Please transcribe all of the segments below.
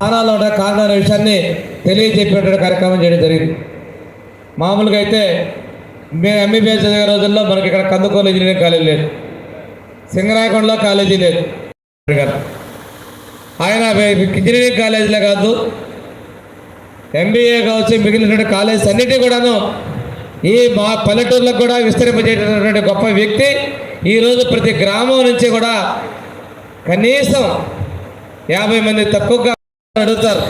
స్థానాల్లో ఉన్న కారణాల విషయాన్ని తెలియజెప్పేటువంటి కార్యక్రమం చేయడం జరిగింది. మామూలుగా అయితే మేము ఎంబీబీఎస్ చదివే రోజుల్లో మనకి ఇక్కడ కందుకూరు ఇంజనీరింగ్ కాలేజీ లేదు. సింగరాయకొండలో కాలేజీ లేదు. ఆయన ఇంజనీరింగ్ కాలేజీలే కాదు ఎంబీఏ కావచ్చు మిగిలినటువంటి కాలేజెస్ అన్నిటి కూడాను ఈ మా పల్లెటూర్లకు కూడా విస్తరింపజేటటువంటి గొప్ప వ్యక్తి. ఈరోజు ప్రతి గ్రామం నుంచి కూడా కనీసం యాభై మంది తక్కువగా అడుగుతారు.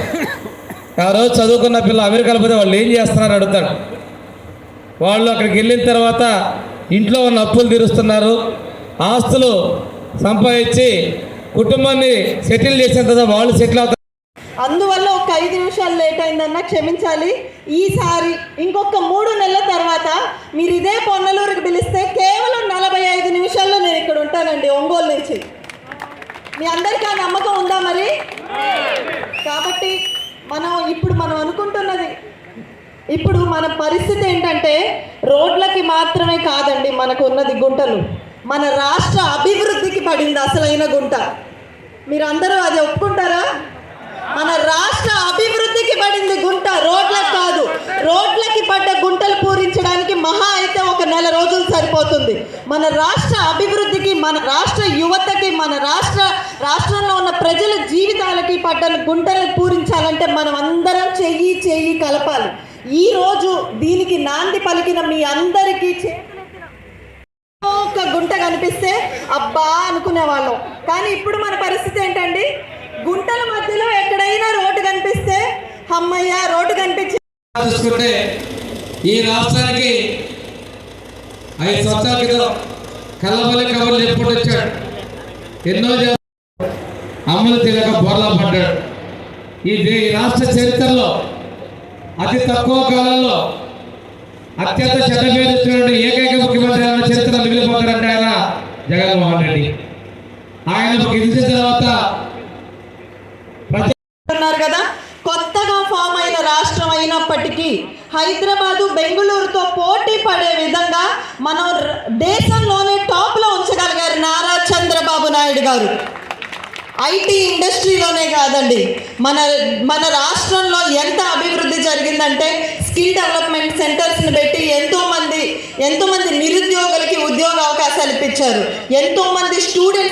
ఆ రోజు చదువుకున్న పిల్లలు అమెరికాలో పోతే వాళ్ళు ఏం చేస్తున్నారు అడుగుతాడు. వాళ్ళు అక్కడికి వెళ్ళిన తర్వాత ఇంట్లో ఉన్న అప్పులు తీరుస్తున్నారు. ఆస్తులు సంపాదించి కుటుంబాన్ని సెటిల్ చేసిన తర్వాత వాళ్ళు సెటిల్ అవుతారు. అందువల్ల ఒక ఐదు నిమిషాలు లేట్ అయిందన్న క్షమించాలి. ఈసారి ఇంకొక మూడు నెలల తర్వాత మీరు ఇదే పొన్నలూరుకి పిలిస్తే కేవలం నలభై ఐదు నిమిషాల్లో నేను ఇక్కడ ఉంటానండి ఒంగోలు నుంచి. మీ అందరికీ ఆ నమ్మకం ఉందా మరి? కాబట్టి మనం ఇప్పుడు మనం అనుకుంటున్నది ఇప్పుడు మన పరిస్థితి ఏంటంటే రోడ్లకి మాత్రమే కాదండి మనకు ఉన్నది గుంటలు. మన రాష్ట్ర అభివృద్ధికి పడింది అసలైన గుంట. మీరందరూ అది ఒప్పుకుంటారా? మన రాష్ట్ర అభివృద్ధికి పడింది గుంట రోడ్లకు కాదు. రోడ్లకి పడ్డ గుంట నెల రోజులు సరిపోతుంది. మన రాష్ట్ర అభివృద్ధికి మన రాష్ట్ర యువతకి మన రాష్ట్ర రాష్ట్రంలో ఉన్న ప్రజల జీవితాలకి పడ్డ గుంటలు పూరించాలంటే మనం అందరం చెయ్యి చెయ్యి కలపాలి. ఈ రోజు దీనికి నాంది పలికిన మీ అందరికీ ఒక గుంట కనిపిస్తే అబ్బా అనుకునే వాళ్ళం. కానీ ఇప్పుడు మన పరిస్థితి ఏంటండి? గుంటల మధ్యలో ఎక్కడైనా రోడ్డు కనిపిస్తే అమ్మయ్య రోడ్డు కనిపించి చూసుకుంటే ఈ రాష్ట్రానికి ఐదు సంవత్సరాల క్రితం కల్లబల్లి కబుర్లు ఎప్పుడు వచ్చాడు? ఎన్నో అమలు తెలియక బోర్లా పడ్డాడు. ఈ రాష్ట్ర చరిత్రలో అతి తక్కువ కాలంలో అత్యంత చెడ్డ ఏకైక ముఖ్యమంత్రి అయిన చరిత్ర మిగిలిపోతాడంటే ఆయన జగన్మోహన్ రెడ్డి. ఆయన గెలిచిన తర్వాత ప్రజా ఉన్నారు కదా కొత్తగా ఫామ్ అయిన రాష్ట్రం కి హైదరాబాదు బెంగళూరుతో పోటీ పడే విధంగా మనం దేశంలోనే టాప్లో ఉంచగలిగారు నారా చంద్రబాబు నాయుడు గారు. ఐటీ ఇండస్ట్రీలోనే కాదండి. మన మన రాష్ట్రంలో ఎంత అభివృద్ధి జరిగిందంటే స్కిల్ డెవలప్మెంట్ సెంటర్స్ని పెట్టి ఎంతోమంది ఎంతోమంది నిరుద్యోగులకి ఉద్యోగ అవకాశాలు ఇప్పించారు. ఎంతోమంది స్టూడెంట్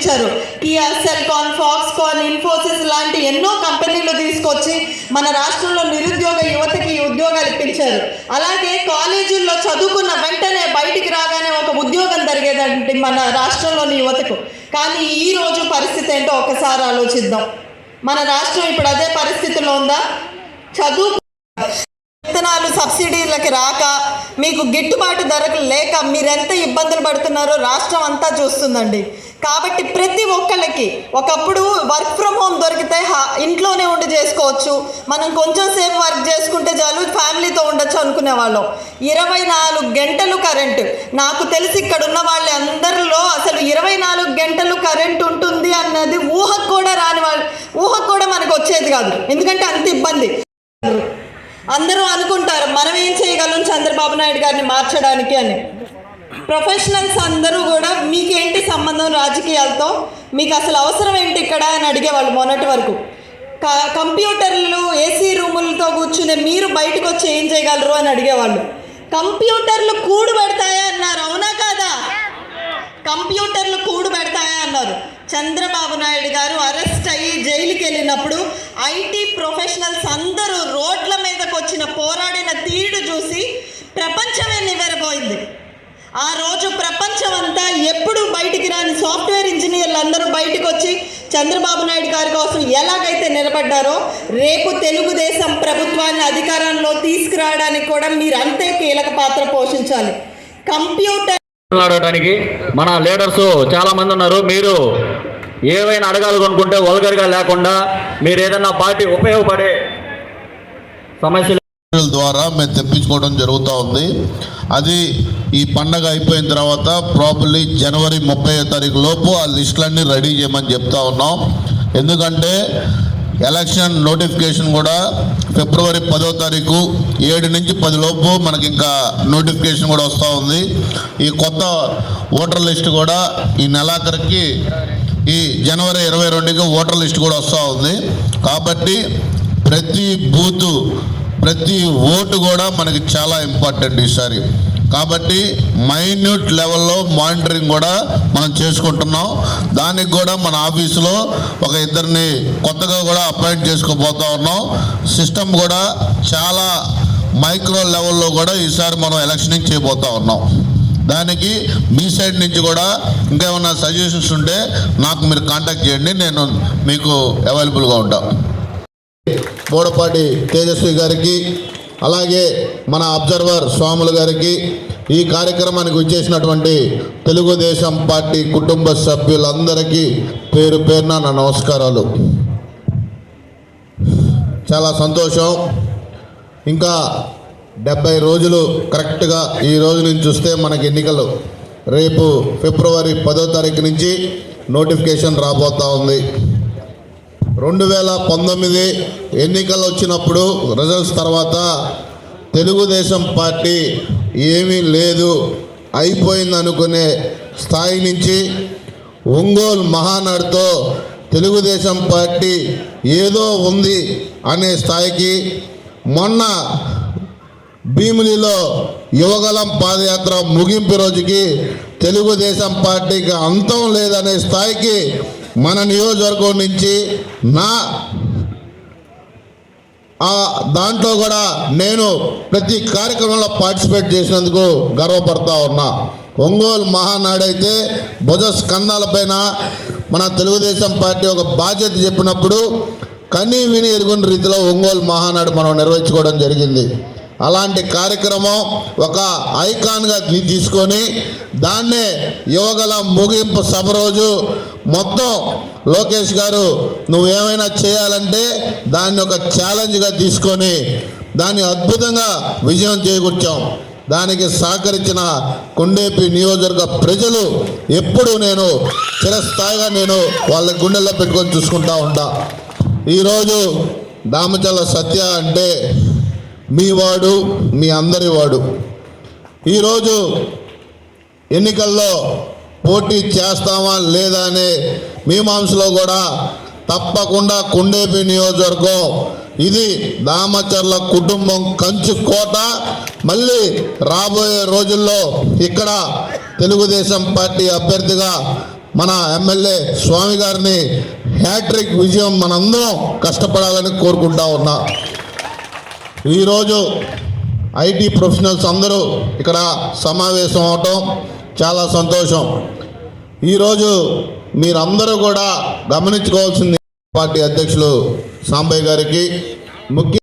అవకాశాలు ఈ సెల్కాన్ ఫాక్స్కాన్ ఇన్ఫోసిస్ లాంటి ఎన్నో కంపెనీలు తీసుకొచ్చి మన రాష్ట్రంలో నిరుద్యోగ యువతకి ఉద్యోగాలు ఇప్పించారు. అలాగే కాలేజీల్లో చదువుకున్న వెంటనే బయటికి రాగానే ఒక ఉద్యోగం జరిగేదండి మన రాష్ట్రంలోని యువతకు. కానీ ఈ రోజు పరిస్థితి ఏంటో ఒకసారి ఆలోచిద్దాం. మన రాష్ట్రం ఇప్పుడు అదే పరిస్థితిలో ఉందా? చదువు విత్తనాలు సబ్సిడీలకి రాక మీకు గిట్టుబాటు ధరకు లేక మీరెంత ఇబ్బందులు పడుతున్నారో రాష్ట్రం అంతా చూస్తుందండి. కాబట్టి ప్రతి ఒక్కళ్ళకి ఒకప్పుడు వర్క్ ఫ్రమ్ హోమ్ దొరికితే ఇంట్లోనే ఉండి చేసుకోవచ్చు. మనం కొంచెం సేపు వర్క్ చేసుకుంటే చాలు ఫ్యామిలీతో ఉండొచ్చు అనుకునే వాళ్ళం ఇరవై నాలుగు గంటలు కరెంటు. నాకు తెలిసి ఇక్కడ ఉన్న వాళ్ళ అందరిలో అసలు ఇరవై నాలుగు గంటలు కరెంట్ ఉంటుంది అన్నది ఊహకు కూడా రాని వాళ్ళు ఊహకు కూడా మనకు వచ్చేది కాదు. ఎందుకంటే అంత ఇబ్బంది. అందరూ అనుకుంటారు మనం ఏం చేయగలం చంద్రబాబు నాయుడు గారిని మార్చడానికి అని. ప్రొఫెషనల్స్ అందరూ కూడా మీకేంటి సంబంధం రాజకీయాలతో? మీకు అసలు అవసరం ఏంటి ఇక్కడ అని అడిగేవాళ్ళు మొన్నటి వరకు. క- కంప్యూటర్లు ఏసీ రూములతో కూర్చునే మీరు బయటకు వచ్చి ఏం చేయగలరు అని అడిగేవాళ్ళు. కంప్యూటర్లు కూడు పెడతాయా అన్నారు. అవునా కాదా? కంప్యూటర్లు కూడు పెడతాయా అన్నారు. చంద్రబాబు నాయుడు గారు అరెస్ట్ అయ్యి జైలుకి వెళ్ళినప్పుడు ఐటీ ప్రొఫెషనల్స్ అందరూ రోడ్ల మీదకి వచ్చిన పోరాడిన తీరుడు చూసి ప్రపంచమే నివ్వెరబోయింది ఆ రోజు ప్రపంచం అంతా ఎప్పుడు బయటికి రాని సాఫ్ట్వేర్ ఇంజనీర్లు అందరూ బయటకు వచ్చి చంద్రబాబు నాయుడు గారి కోసం ఎలాగైతే నిలబడ్డారో రేపు తెలుగుదేశం ప్రభుత్వాన్ని అధికారంలో తీసుకురావడానికి కూడా మీరు అంతే కీలక పాత్ర పోషించాలి. కంప్యూటర్ మాట్లాడటానికి మన లీడర్స్ చాలా మంది ఉన్నారు. మీరు ఏవైనా అడగాలనుకుంటే వల్గర్గా లేకుండా మీరు ఏదైనా పార్టీ ఉపయోగపడే సమస్యలు ద్వారా మేము తెప్పించుకోవడం జరుగుతూ ఉంది. అది ఈ పండగ అయిపోయిన తర్వాత ప్రాపర్లీ జనవరి ముప్పై తారీఖు లోపు ఆ లిస్టులన్నీ రెడీ చేయమని చెప్తా ఉన్నాం. ఎందుకంటే ఎలక్షన్ నోటిఫికేషన్ కూడా ఫిబ్రవరి పదో తారీఖు ఏడు నుంచి పది లోపు మనకి ఇంకా నోటిఫికేషన్ కూడా వస్తూ ఉంది. ఈ కొత్త ఓటర్ లిస్ట్ కూడా ఈ నెలాఖరికి ఈ జనవరి ఇరవై రెండుకి ఓటర్ లిస్ట్ కూడా వస్తూ ఉంది. కాబట్టి ప్రతి బూతు ప్రతి ఓటు కూడా మనకి చాలా ఇంపార్టెంట్ ఈసారి. కాబట్టి మైన్యూట్ లెవెల్లో మానిటరింగ్ కూడా మనం చేసుకుంటున్నాం. దానికి కూడా మన ఆఫీసులో ఒక ఇద్దరిని కొత్తగా కూడా అపాయింట్ చేసుకోబోతా ఉన్నాం. సిస్టమ్ కూడా చాలా మైక్రో లెవెల్లో కూడా ఈసారి మనం ఎలక్షనింగ్ చేయబోతా ఉన్నాం. దానికి మీ సైడ్ నుంచి కూడా ఇంకేమైనా సజెషన్స్ ఉంటే నాకు మీరు కాంటాక్ట్ చేయండి. నేను మీకు అవైలబుల్గా ఉంటాను బోడపాటి తేజస్వి గారికి అలాగే మన అబ్జర్వర్ స్వాములు గారికి ఈ కార్యక్రమానికి వచ్చేసినటువంటి తెలుగుదేశం పార్టీ కుటుంబ సభ్యులందరికీ పేరు పేరున నా నమస్కారాలు. చాలా సంతోషం. ఇంకా డెబ్బై రోజులు కరెక్ట్గా ఈ రోజు నుంచి చూస్తే మనకి ఎన్నికలు. రేపు ఫిబ్రవరి పదో తారీఖు నుంచి నోటిఫికేషన్ రాబోతా ఉంది. రెండు వేల పంతొమ్మిది ఎన్నికలు వచ్చినప్పుడు రిజల్ట్స్ తర్వాత తెలుగుదేశం పార్టీ ఏమీ లేదు అయిపోయింది అనుకునే స్థాయి నుంచి ఒంగోలు మహానాడుతో తెలుగుదేశం పార్టీ ఏదో ఉంది అనే స్థాయికి మొన్న భీమిలిలో యువగలం పాదయాత్ర ముగింపు రోజుకి తెలుగుదేశం పార్టీకి అంతం లేదనే స్థాయికి మన నియోజకవర్గం నుంచి నా ఆ దాంట్లో కూడా నేను ప్రతి కార్యక్రమంలో పార్టిసిపేట్ చేసినందుకు గర్వపడతా ఉన్నా. ఒంగోలు మహానాడైతే భుజ స్కందాలపైన మన తెలుగుదేశం పార్టీ ఒక బాధ్యత చెప్పినప్పుడు కనీ విని ఎరుగుని రీతిలో ఒంగోలు మహానాడు మనం నిర్వహించుకోవడం జరిగింది. అలాంటి కార్యక్రమం ఒక ఐకాన్గా తీసుకొని దాన్నే యువగల ముగింపు సభ రోజు మొత్తం లోకేష్ గారు నువ్వేమైనా చేయాలంటే దాన్ని ఒక ఛాలెంజ్గా తీసుకొని దాన్ని అద్భుతంగా విజయం చేకూర్చాం. దానికి సహకరించిన కొండేపి నియోజకవర్గ ప్రజలు ఎప్పుడు నేను చిరస్థాయిగా నేను వాళ్ళ గుండెల్లో పెట్టుకొని చూసుకుంటా ఉంటా. ఈరోజు దామచల్ల సత్య అంటే మీ వాడు మీ అందరి వాడు. ఈరోజు ఎన్నికల్లో పోటీ చేస్తామా లేదా అనే మీమాంసలో కూడా తప్పకుండా కుండేపి నియోజకవర్గం. ఇది దామచర్ల కుటుంబం కంచు కోట. మళ్ళీ రాబోయే రోజుల్లో ఇక్కడ తెలుగుదేశం పార్టీ అభ్యర్థిగా మన ఎమ్మెల్యే స్వామి గారిని హ్యాట్రిక్ విజయం మనందరం కష్టపడాలని కోరుకుంటా ఉన్నా. ఈరోజు ఐటీ ప్రొఫెషనల్స్ అందరూ ఇక్కడ సమావేశం అవటం చాలా సంతోషం. ఈరోజు మీరందరూ కూడా గమనించుకోవాల్సింది పార్టీ అధ్యక్షులు సాంబయ్య గారికి. ముఖ్య